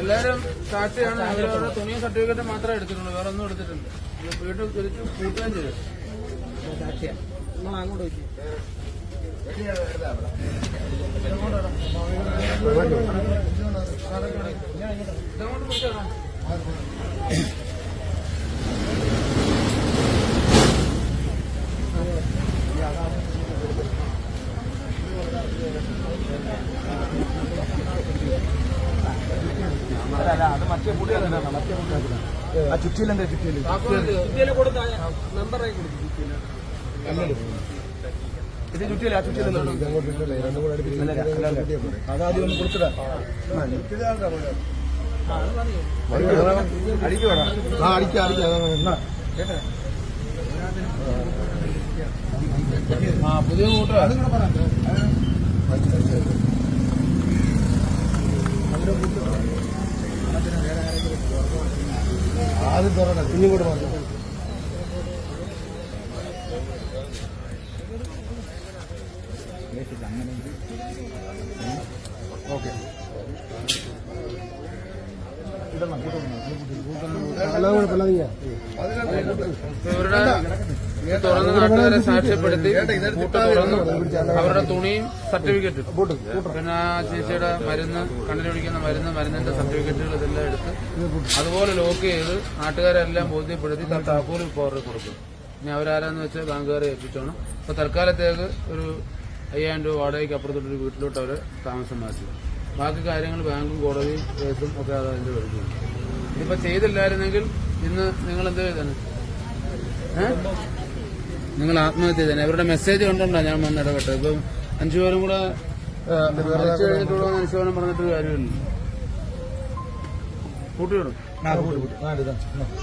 എല്ലാരും സാക്ഷിയാണ് അവരവരുടെ തുണിയും സർട്ടിഫിക്കറ്റ് മാത്രമേ എടുത്തിട്ടുള്ളൂ. വേറെ ഒന്നും എടുത്തിട്ടുണ്ട് വീട്ടിൽ തിരിച്ച് കൂട്ടുകയും ചെയ്തു സാക്ഷിയാണ് അത് മറ്റേ പുള്ളിയാണ് മറ്റേ പുള്ളിയാണ് ആ ചുറ്റിയിലെന്താ ചുറ്റിയിൽ ഇത് ആ ആ പുതിയ ആദ്യം കുഞ്ഞും കൂടെ വന്നു ഓക്കെ എല്ലാം കൂടെ പിള്ളേരിങ്ങ അങ്ങനെ ഓക്കെ. തുറന്ന് നാട്ടുകാരെ സാക്ഷ്യപ്പെടുത്തി കൂട്ട് തുറന്നു അവരുടെ തുണിയും സർട്ടിഫിക്കറ്റും. പിന്നെ ആ ചേച്ചിയുടെ മരുന്ന് കണ്ണിലൊഴിക്കുന്ന മരുന്ന് മരുന്നിന്റെ സർട്ടിഫിക്കറ്റുകൾ ഇതെല്ലാം എടുത്ത് അതുപോലെ ലോക്ക് ചെയ്ത് നാട്ടുകാരെല്ലാം ബോധ്യപ്പെടുത്തി താക്കോൽ ഇപ്പോൾ അവർക്ക് കൊടുക്കും. ഇനി അവരാരാന്ന് വെച്ചാൽ ബാങ്കുകാരെ ഏൽപ്പിച്ചോണം. അപ്പൊ തൽക്കാലത്തേക്ക് ഒരു അയ്യായിരം രൂപ വാടകയ്ക്ക് അപ്പുറത്തോട്ടൊരു വീട്ടിലോട്ട് അവർ താമസം മാറ്റി. ബാക്കി കാര്യങ്ങൾ ബാങ്കും കോടതിയും കേസും ഒക്കെ അത് അതിന്റെ വരുന്നുണ്ട് ഇതിപ്പോ ചെയ്തില്ലായിരുന്നെങ്കിൽ ഇന്ന് നിങ്ങൾ എന്ത് ചെയ്തേനെ നിങ്ങൾ ആത്മഹത്യ ചെയ്തേ അവരുടെ മെസ്സേജ് കണ്ടോണ്ടാ ഞാൻ വന്ന് ഇടപെട്ടത്. ഇപ്പം അഞ്ചു പേരും കൂടെ മരിച്ചു കഴിഞ്ഞിട്ടുള്ള അനുശോചനം പറഞ്ഞിട്ട് കാര്യമില്ല. കൂട്ടിയോടും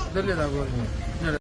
ഇതല്ലേ ഇതാ